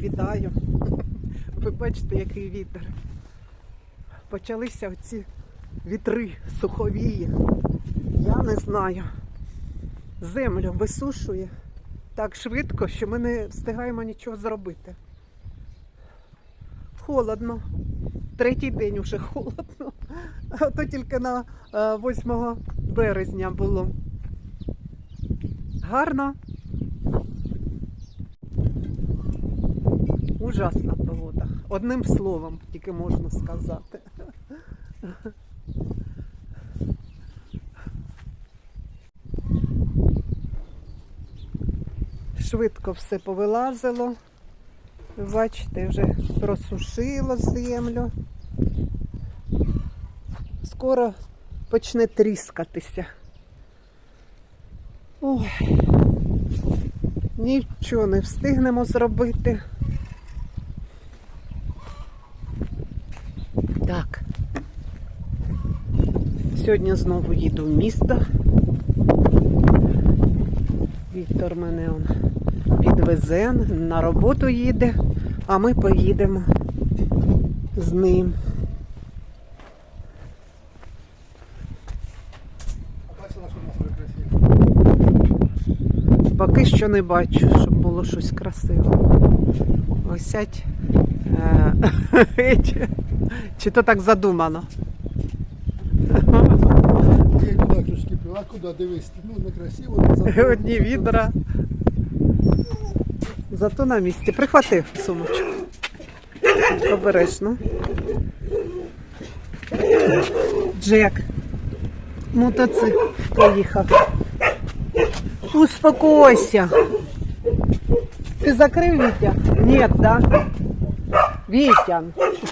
вітаю. Ви бачите, який вітер. Почалися оці вітри суховії. Я не знаю. Землю висушує так швидко, що ми не встигаємо нічого зробити. Холодно. Третій день уже холодно. А то тільки на е, 8 березня було. Гарно. Ужасна погода. Одним словом тільки можна сказати. Швидко все повилазило. Бачите, вже просушило землю. Скоро почне тріскатися. Ой, нічого не встигнемо зробити. Так. Сьогодні знову їду в місто. Віктор мене он підвезе, на роботу їде, а ми поїдемо з ним. Поки що не бачу, щоб було щось красиве. Осять. Е, чи то так задумано? Я туди трошки пив, а куди дивись? Ну, не красиво, не забув. Одні відра. Зато на місці. Прихвати сумочку. Обережно. Джек. Мотоцикл поїхав. Успокойся. Ти закрив Вітя? Ні, да? Вітя,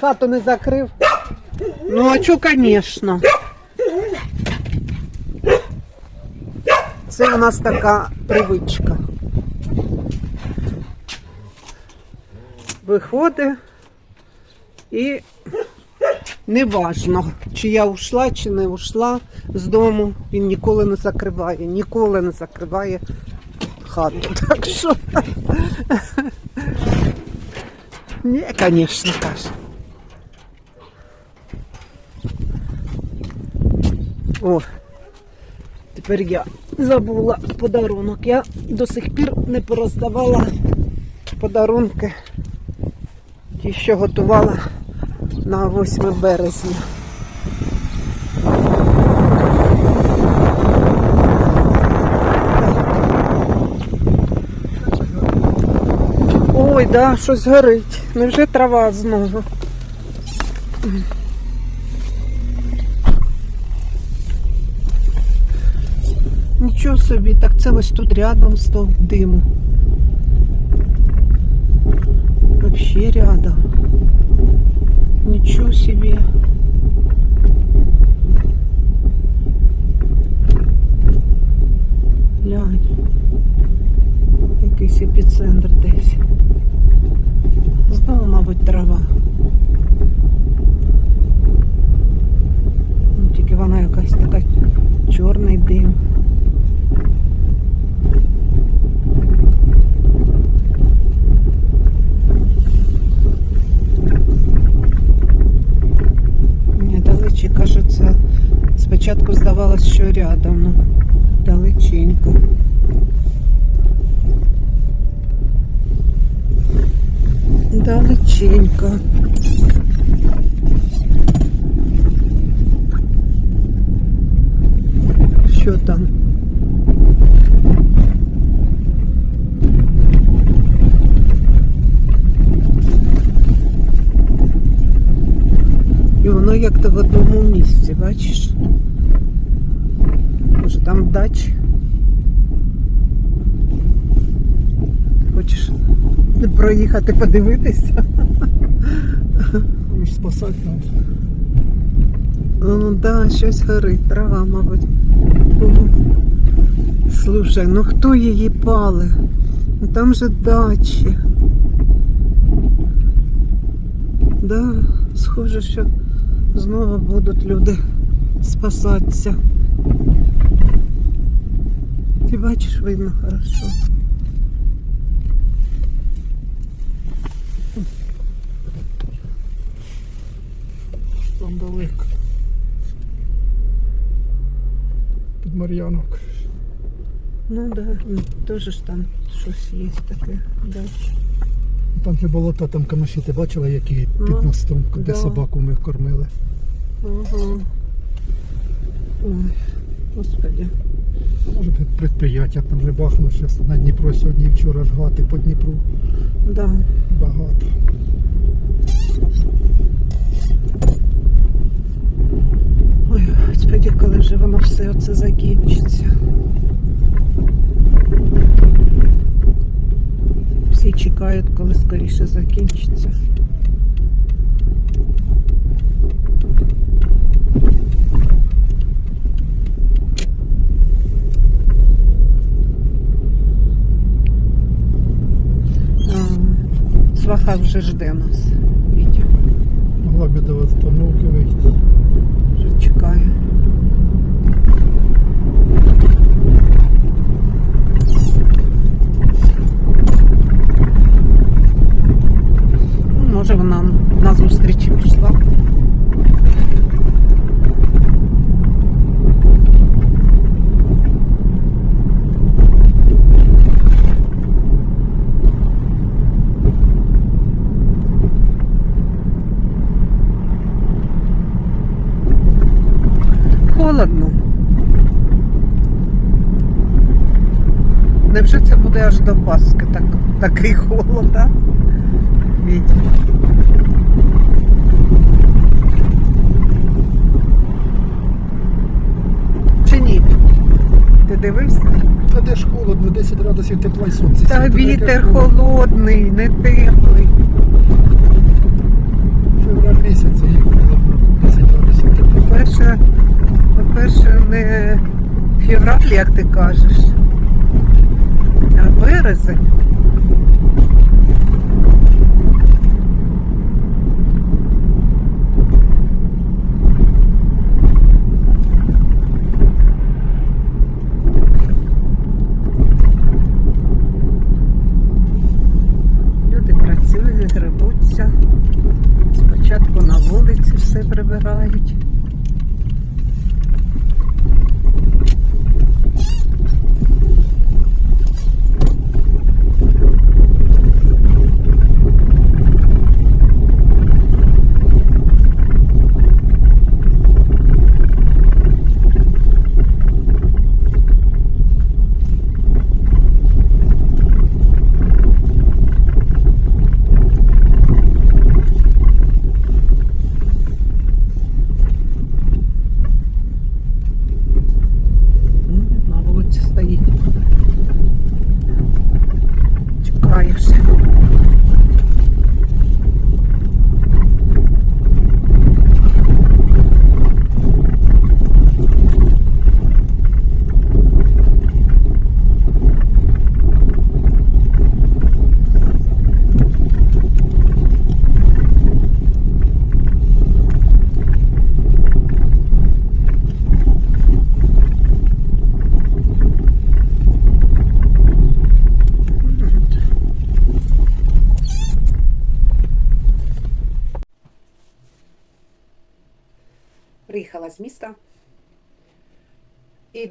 хату не закрив? Ну, а чо, звісно. Це у нас така привичка. Виходить і неважно, чи я ушла, чи не ушла з дому, він ніколи не закриває, ніколи не закриває хату. Так що. Ні, звісно, каже. О, Тепер я забула подарунок. Я до сих пір не пороздавала подарунки, ті, що готувала на 8 березня. Ой, да, щось горить. Невже трава знову? Нічого собі, так це ось тут рядом стовп диму. Вообще рядом. Нічого собі. Глянь. Якийсь епіцентр десь. Знову, мабуть, трава. Ну, тільки вона якась така чорний дим. Ні, далечі, кажеться, спочатку здавалось, що рядом, ну далеченько. Далеченько. Що там? І воно як то в одному місці, бачиш? Може там дач? Хочеш проїхати подивитися? Ми спасати нам. Ну да, щось горить, трава, мабуть. Слушай, ну хто її пали? Ну там же дачі. Да, схоже, що знову будуть люди спасатися. Ти бачиш, видно хорошо. Там далеко. Під Мар'янок. Ну так, да. теж ж там щось є таке. Да. Там же болота, там камиші, ти бачила, які під мостом, де да. собаку ми кормили. Ага. Ой, господи. Може предприяття там вже бахну, зараз на Дніпро сьогодні вчора ж гати по Дніпру Да. багато. Ой, господи, коли вже воно все оце закінчиться. Всі чекають, коли скоріше закінчиться. Сваха вже жде нас. Вітя Могла б до остановки вийти. вже чекає. Може вона на зустрічі пішла. Холодно. Невже це буде аж до Пасхи так, такий холод, а? Вітя. Чи ні? Ти дивився? Та де ж холодно, 10 градусів тепла і сонце. Та вітер холодний, не теплий. Февраль місяць і холодно, 10 градусів тепла. По-перше, по-перше, не февраль, як ти кажеш, а березень.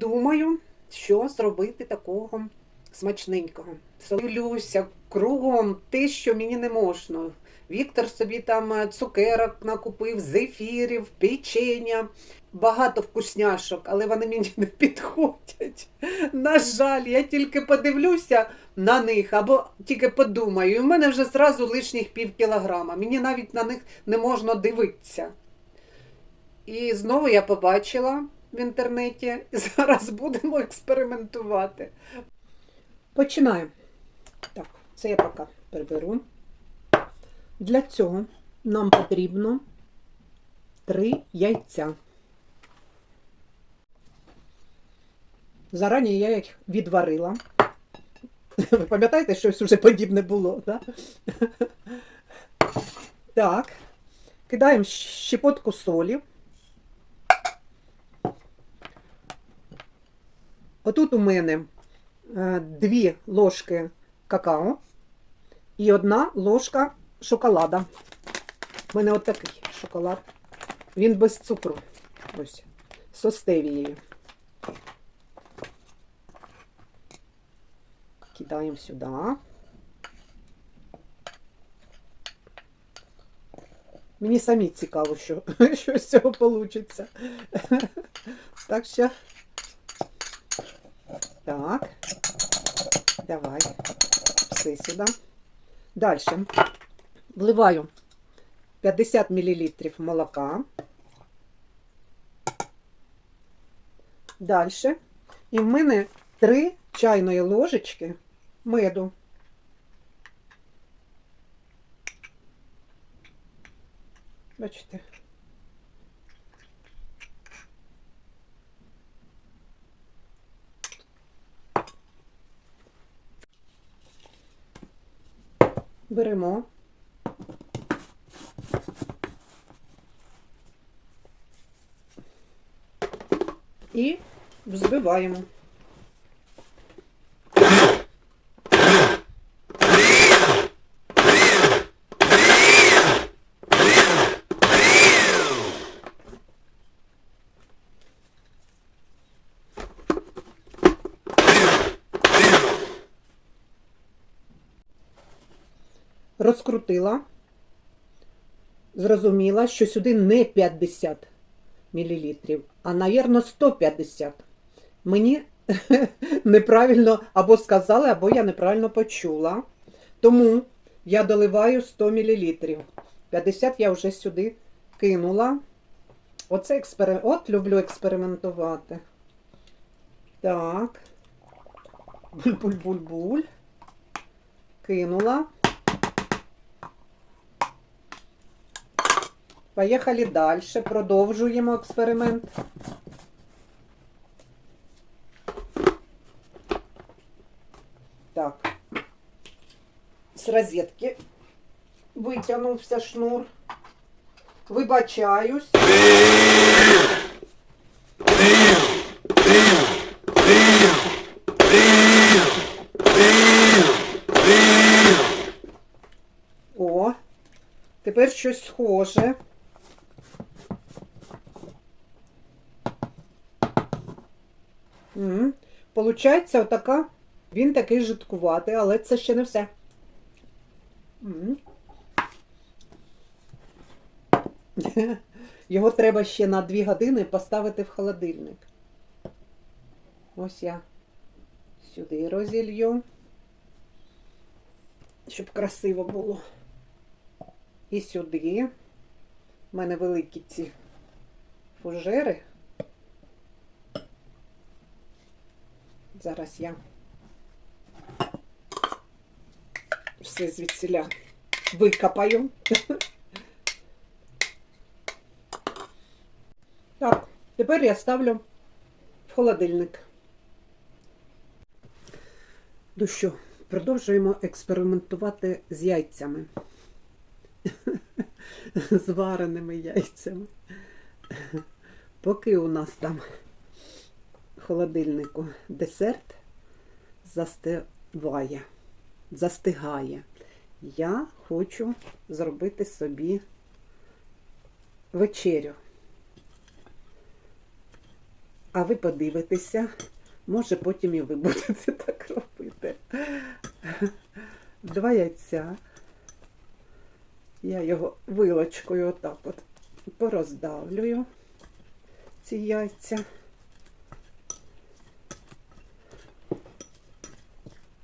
Думаю, що зробити такого смачненького. Дивлюся кругом те, що мені не можна. Віктор собі там е, цукерок накупив, зефірів, печення, багато вкусняшок, але вони мені не підходять. На жаль, я тільки подивлюся на них або тільки подумаю, і в мене вже зразу лишніх пів кілограма. Мені навіть на них не можна дивитися. І знову я побачила в інтернеті, і зараз будемо експериментувати. Починаємо. Так, це я поки приберу. Для цього нам потрібно три яйця. Зарані я їх відварила. Ви пам'ятаєте, щось вже подібне було, так? Так. Кидаємо щепотку солі. Отут у мене е, дві ложки какао і одна ложка шоколада. У мене отакий шоколад. Він без цукру. Ось, з остевією. Кидаємо сюди. Мені самі цікаво, що, що з цього вийде. Так що. Так. Давай. Все сюди. Далі. Вливаю 50 мл молока. Далі. І в мене 3 чайної ложечки меду. Бачите? Беремо. І взбиваємо. Розкрутила. Зрозуміла, що сюди не 50 мл, а, навірно, 150. Мені неправильно або сказали, або я неправильно почула. Тому я доливаю 100 мл. 50 я вже сюди кинула. Оце експеримент. От люблю експериментувати. Так. Буль-буль-буль-буль. Кинула. Поїхали далі. Продовжуємо експеримент. Так. З розетки витягнувся шнур. Вибачаюсь. О, тепер щось схоже. М, Получається, отака. Він такий жидкуватий, але це ще не все. М. Його треба ще на 2 години поставити в холодильник. Ось я сюди розілью, щоб красиво було. І сюди. У мене великі ці фужери. Зараз я все звідсіля викопаю. Так, тепер я ставлю в холодильник. Ну що, продовжуємо експериментувати з яйцями. З вареними яйцями. Поки у нас там холодильнику десерт застигає. застигає. Я хочу зробити собі вечерю. А ви подивитеся, може потім і ви будете так робити. Два яйця. Я його вилочкою отак от пороздавлюю ці яйця.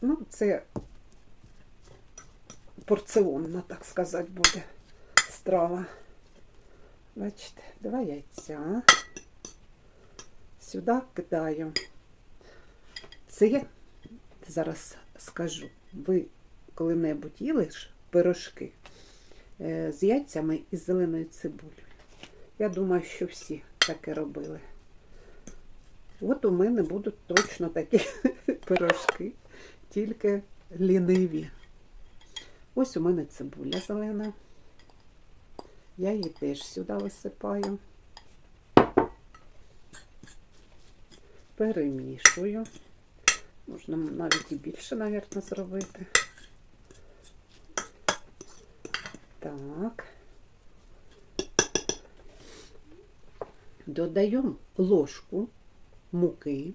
Ну, це порціонна, так сказати, буде страва. Бачите, два яйця. Сюди кидаю. Це, зараз скажу, ви коли-небудь їли ж пирожки е, з яйцями і зеленою цибулею. Я думаю, що всі таке робили. От у мене будуть точно такі пирожки, тільки ліниві. Ось у мене цибуля зелена. Я її теж сюди висипаю. Перемішую. Можна навіть і більше, мабуть, зробити. Так. Додаю ложку муки.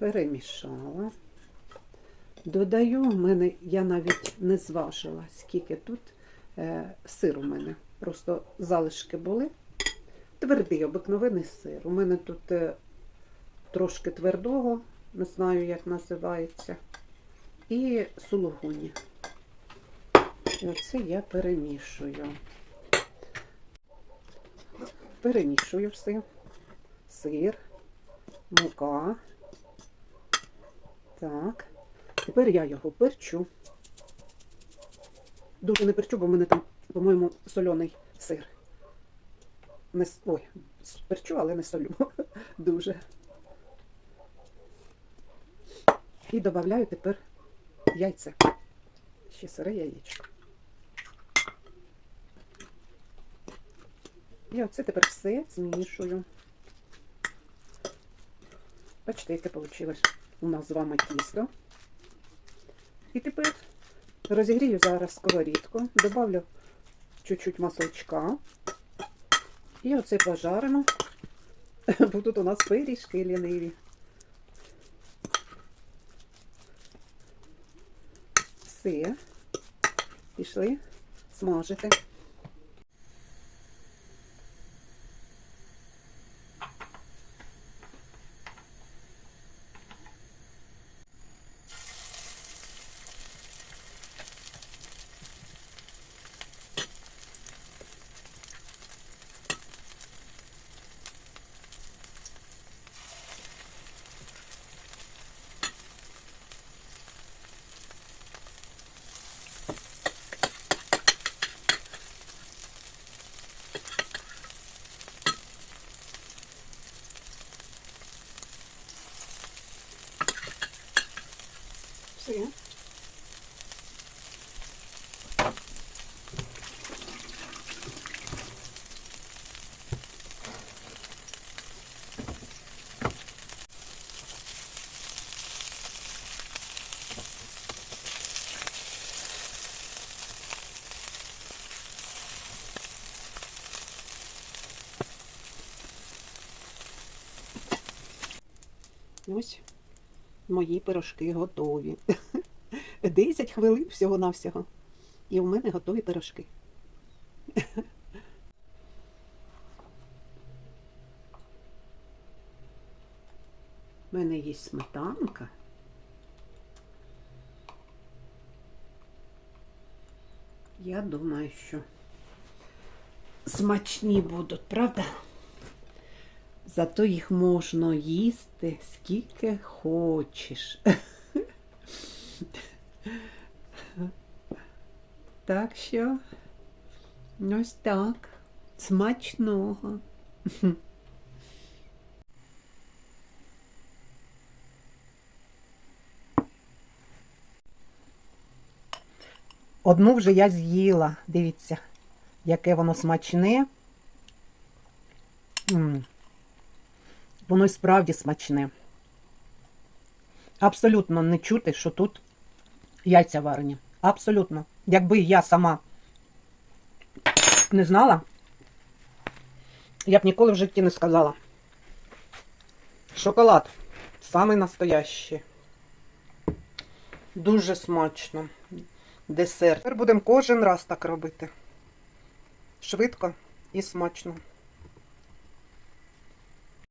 Перемішала. Додаю, в мене, я навіть не зважила, скільки тут е, сир у мене. Просто залишки були. Твердий обикновений сир. У мене тут е, трошки твердого, не знаю, як називається. І сулугуні. І оце я перемішую. Перемішую все. Сир, мука. Так. Тепер я його перчу. Дуже не перчу, бо в мене там, по-моєму, сольоний сир. Не, ой, перчу, але не солю. Дуже. І додаю тепер яйця. Ще сире яєчко. І оце тепер все змішую. Бачите, яке вийшло у нас з вами тісто. І тепер розігрію зараз сковорідку, добавлю чуть-чуть масличка. І оце пожаримо. Бо тут у нас пиріжки ліниві. Все. Пішли смажити. Все. Ось мої пирожки готові. 10 хвилин всього-навсього. І в мене готові пирожки. У мене є сметанка. Я думаю, що смачні будуть, правда? Зато їх можна їсти скільки хочеш. Так що ось так. Смачного. Одну вже я з'їла. Дивіться, яке воно смачне. М. Воно і справді смачне. Абсолютно не чути, що тут яйця варені. Абсолютно. Якби я сама не знала, я б ніколи в житті не сказала. Шоколад. Самий настоящий. Дуже смачно. Десерт. Тепер будемо кожен раз так робити. Швидко і смачно.